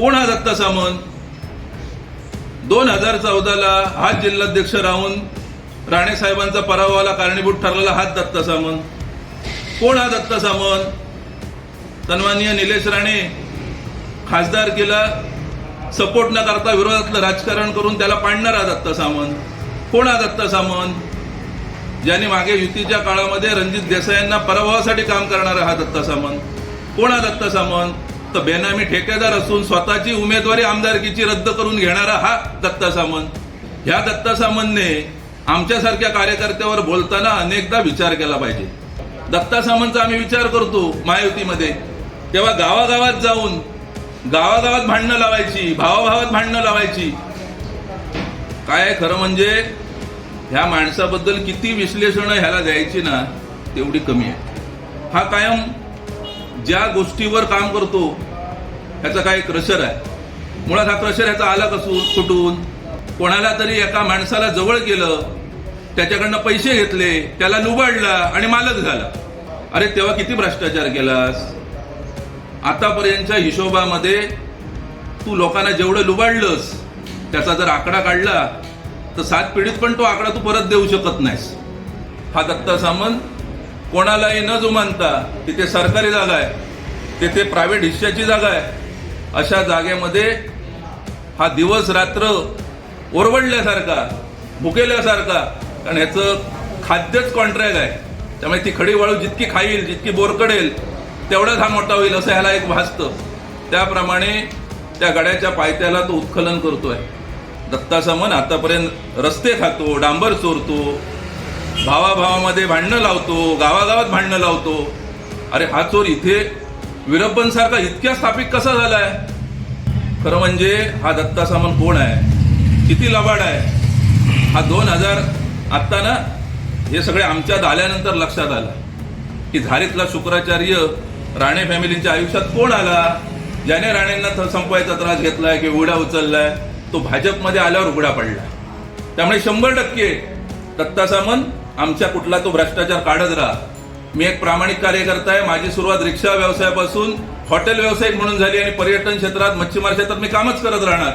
कोण हा दत्ता सामंत? दोन हजार चौदाला हाच जिल्हाध्यक्ष राहून राणे साहेबांचा पराभवाला कारणीभूत ठरलेला हाच दत्ता सामंत. कोण हा दत्ता सामंत? सन्माननीय निलेश राणे खासदार केला सपोर्ट न करता विरोधातलं राजकारण करून त्याला पाडणारा दत्ता सामंत. कोण हा दत्ता सामंत? ज्याने मागे युतीच्या काळामध्ये रणजित देसाईंना पराभवासाठी काम करणारा हा दत्ता सामंत. कोण हा दत्ता सामंत? तर बेनामी ठेकेदार असून स्वतःची उमेदवारी आमदारकीची रद्द करून घेणारा हा दत्ता सामंत. ह्या दत्ता सामंतने आमच्यासारख्या कार्यकर्त्यावर बोलताना अनेकदा विचार केला पाहिजे. दत्ता सामंतचा आम्ही विचार करतो महायुतीमध्ये तेव्हा गावागावात जाऊन गावागावात भांडणं लावायची भावाभावात भांडणं लावायची. काय आहे खरं म्हणजे ह्या माणसाबद्दल किती विश्लेषणं ह्याला द्यायची ना तेवढी कमी आहे. हा कायम ज्या गोष्टीवर काम करतो ह्याचा काय क्रशर आहे. मुळात हा क्रशर ह्याचा आला कसून कुठून कोणाला तरी एका माणसाला जवळ केलं त्याच्याकडनं पैसे घेतले त्याला लुबाडला आणि मालक झाला. अरे तेव्हा किती भ्रष्टाचार केलास? आतापर्यंतच्या हिशोबामध्ये तू लोकांना जेवढं लुबाडलंस त्याचा जर आकडा काढला तर सात पिढीत पण तो आकडा तू परत देऊ शकत नाहीस. हा दत्ता सामंत कोणालाही न जुमानता तिथे सरकारी जागा आहे तिथे प्रायव्हेट हिश्श्याची जागा आहे अशा जागेमध्ये हा दिवस रात्र ओरवडल्यासारखा भुकेल्यासारखा कारण ह्याचं खाद्यच कॉन्ट्रॅक्ट आहे. त्यामुळे ती खडी वाळू जितकी खाईल जितकी बोरकडेल तेवढाच हा मोठा होईल असं ह्याला एक भासतं. त्याप्रमाणे त्या गड्याच्या पायथ्याला तो उत्खनन करतोय. दत्ता मन आतापर्यंत रस्ते खातो डांबर चोरतो भावाभावामध्ये भांडणं लावतो गावागावात भांडणं लावतो. अरे हा चोर इथे विरप्पन सारखा इतक्या स्थापित कसा झालाय? खरं म्हणजे हा दत्ता सामंत कोण आहे? किती लबाड आहे? हा दोन हजार आत्ता ना हे सगळे आमच्यात आल्यानंतर लक्षात आलं. की झारीतला शुक्राचार्य राणे फॅमिलीच्या आयुष्यात कोण आला? ज्याने राणेंना संपवायचा त्रास घेतलाय की उघडा उचललाय तो भाजपमध्ये आल्यावर उघडा पडला. त्यामुळे शंभर टक्के दत्ता सामंत आमच्या कुठला तो भ्रष्टाचार काढत राहा. मी एक प्रामाणिक कार्यकर्ता आहे माझी सुरुवात रिक्षा व्यवसायापासून हॉटेल व्यावसायिक म्हणून झाली आणि पर्यटन क्षेत्रात मच्छीमार क्षेत्रात मी कामच करत राहणार.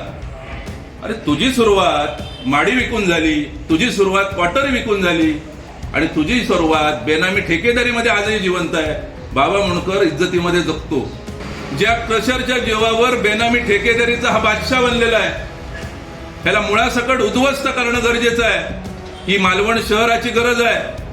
अरे तुझी सुरुवात माडी विकून झाली तुझी सुरुवात क्वार्टर विकून झाली आणि तुझी सुरुवात बेनामी ठेकेदारीमध्ये आजही जिवंत आहे. बाबा मुणकर इज्जतीमध्ये जगतो. ज्या क्रशरच्या जीवावर बेनामी ठेकेदारीचा हा बादशाह बनलेला आहे त्याला मुळासकट उद्ध्वस्त करणं गरजेचं आहे. ही मालवण शहराची गरज आहे.